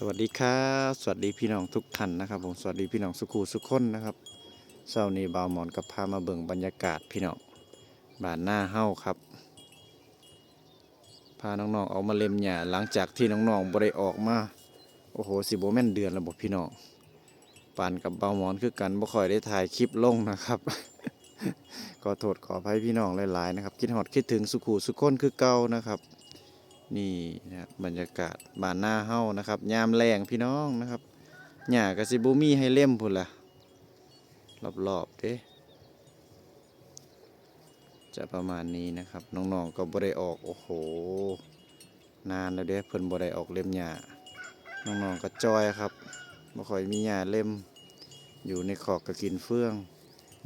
สวัสดีครับ สวัสดีพี่น้องทุกท่านนะครับผมสวัสดีพี่น้องสุขูสุขคนนะครับเช้านี้บ่าวหมอนกับพามาเบิ่งบรรยากาศพี่น้องบ้านหน้าเฮ้าครับพาน้องๆออกมาเล่มหญ้าหลังจากที่น้องๆบ่ได้ออกมาโอ้โหสิบ่แม่นเดือนแล้วบ่พี่น้องปานกับบาวหมอนคือกันบ่ค่อยได้ถ่ายคลิปลงนะครับขอโทษขออภัยพี่น้องหลายๆนะครับคิดฮอดคิดถึงสุขูสุขคนคือเก่านะครับ นี่นะครับบรรยากาศบ้านหน้าเฮานะครับ ยามแรงพี่น้องนะครับหญ้าก็สิบ่มีให้เล่มพุ่นละรอบๆเด้จะประมาณนี้นะครับ น้องๆก็บ่ได้ออกโอ้โห นานแล้วเด้เพิ่นบ่ได้ออกเล่มหญ้าน้องๆก็จอยครับบ่ค่อยมีหญ้าเล่ม อยู่ในขอกก็กินเฟื่อง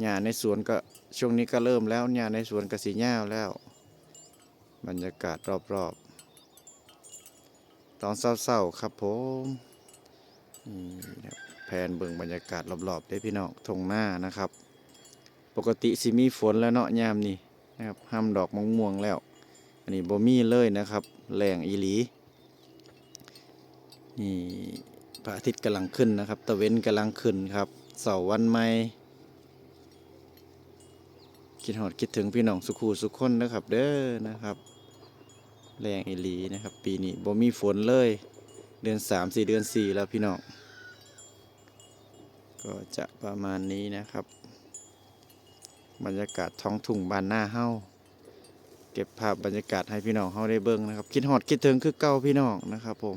หญ้าในสวนก็ช่วงนี้ก็เริ่มแล้วหญ้าในสวนก็สิยาวแล้ว บรรยากาศรอบๆ ตอนเศร้าๆครับผมนี่นะครับแผนเบิ่งบรรยากาศรอบๆได้พี่น้องทงหน้านะครับ ปกติสิมีฝนแล้วเนาะยามนี้นะครับห้ามดอกมะม่วงแล้ว อันนี้บ่มีเลยนะครับแรงอีหลีนี่พระอาทิตย์กำลังขึ้นนะครับ ตะเวนกำลังขึ้นครับเสาร์วันใหม่คิดหอดคิดถึงพี่น้องสุขูสุขคนนะครับ เด้อนะครับ แรงอีหลีนะครับ ปีนี้บ่มีฝนเลย เดือนสามสี่เดือนสี่แล้วพี่น้อง ก็จะประมาณนี้นะครับ บรรยากาศท้องทุ่งบ้านหน้าเฮาเก็บภาพบรรยากาศให้พี่น้องเฮาได้เบิ่งนะครับ คิดฮอดคิดถึงคือเก่าพี่น้องนะครับ ผม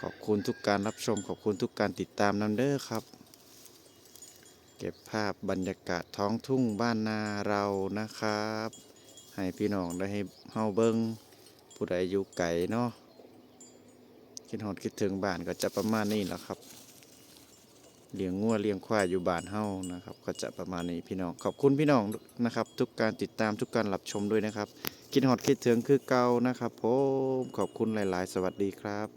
ขอบคุณทุกการรับชม ขอบคุณทุกการติดตามนํเด้อครับ เก็บภาพบรรยากาศท้องทุ่งบ้านนาเรานะครับ ให้พี่น้องได้ให้เฮาเบิ่ง ผู้ใดอยู่ไกลเนาะคิดหอดคิดถึงบ้านก็จะประมาณนี้แหละครับเลี้ยงงัวเลี้ยงควายอยู่บ้านเฮานะครับ ก็จะประมาณนี้พี่น้องขอบคุณพี่น้องนะครับ ทุกการติดตามทุกการรับชมด้วยนะครับ คิดหอดคิดถึงคือเก่านะครับผมขอบคุณหลาย ๆ สวัสดีครับ